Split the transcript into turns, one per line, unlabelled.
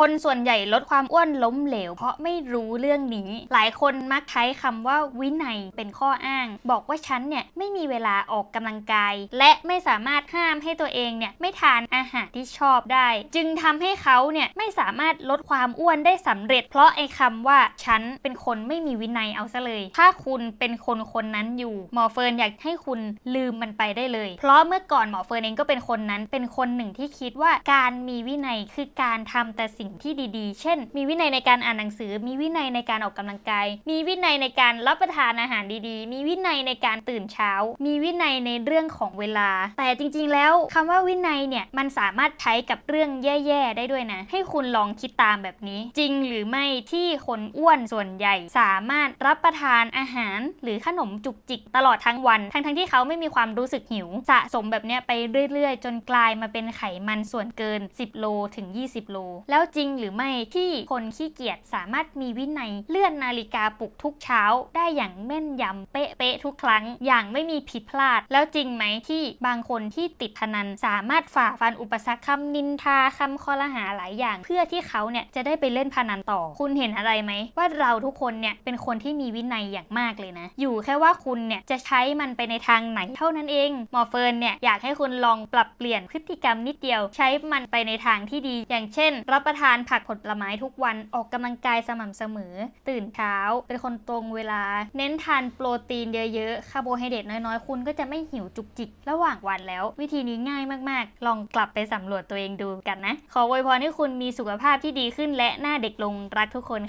คนส่วนใหญ่ลดความอ้วนล้มเหลว เพราะไม่รู้เรื่องนี้ หลายคนมักใช้คำว่าวินัยเป็นข้ออ้าง บอกว่าฉันเนี่ยไม่มีเวลาออกกำลังกาย และไม่สามารถห้ามให้ตัวเองเนี่ยไม่ทานอาหารที่ชอบได้ จึงทำให้เขาเนี่ยไม่สามารถลดความอ้วนได้สำเร็จ เพราะไอ้คำว่าฉันเป็นคนไม่มีวินัยเอาซะเลย ถ้าคุณเป็นคนคนนั้นอยู่หมอเฟิร์นอยากให้คุณลืมมันไปได้เลย เพราะเมื่อก่อนหมอเฟิร์นเองก็เป็นคนนั้นเป็นคนหนึ่งที่คิดว่าการมีวินัยคือการทำแต่สิ่งที่ดีๆ เช่น มีวินัยในการอ่านหนังสือ มีวินัยในการออกกำลังกาย มีวินัยในการรับประทานอาหารดีๆ มีวินัยในการตื่นเช้า มีวินัยในเรื่องของเวลา แต่จริง ๆ แล้วคำว่าวินัยเนี่ยมันสามารถใช้กับเรื่องแย่ๆ ได้ด้วยนะ ให้คุณลองคิดตามแบบนี้ จริงหรือไม่ที่คนอ้วนส่วนใหญ่ สามารถรับประทานอาหาร หรือขนมจุกจิกตลอดทั้งวัน ทั้งๆที่เขาไม่มีความรู้สึกหิว สะสมแบบเนี้ยไปเรื่อยๆ จนกลายมาเป็นไขมันส่วนเกิน 10 โลถึง 20 โล แล้วจริงหรือไม่ที่คนขี้เกียจสามารถมีวินัยเลื่อนนาฬิกาปลุกทุกเช้า ได้อย่างแม่นยำเป๊ะๆทุกครั้ง อย่างไม่มีผิดพลาด แล้วจริงไหมที่บางคนที่ติดพนันสามารถฝ่าฟันอุปสรรคคำนินทาคำคอรหาหลายอย่าง เพื่อที่เขาเนี่ยจะได้ไปเล่นพนันต่อ คุณเห็นอะไรไหม ว่าเราทุกคนเนี่ยเป็นคนที่มีวินัยอย่างมากเลยนะ อยู่แค่ว่าคุณเนี่ยจะใช้มันไปในทางไหนเท่านั้นเองหมอเฟิร์นเนี่ยอยากให้คุณลองปรับเปลี่ยนพฤติกรรมนิดเดียว ใช้มันไปในทางที่ดี อย่างเช่น รับประทานผักผลไม้ทุกวันออกกำลังกายสม่ำเสมอ ตื่นเช้า เป็นคนตรงเวลา เน้นทานโปรตีนเยอะๆคาร์โบไฮเดรตน้อยๆ คุณก็จะไม่หิวจุกจิก ระหว่างวันแล้ว วิธีนี้ง่ายมากๆ ลองกลับไปสำรวจตัวเองดูกันนะ ขออวยพรให้คุณมีสุขภาพที่ดีขึ้นและหน้าเด็กลงรักทุกคน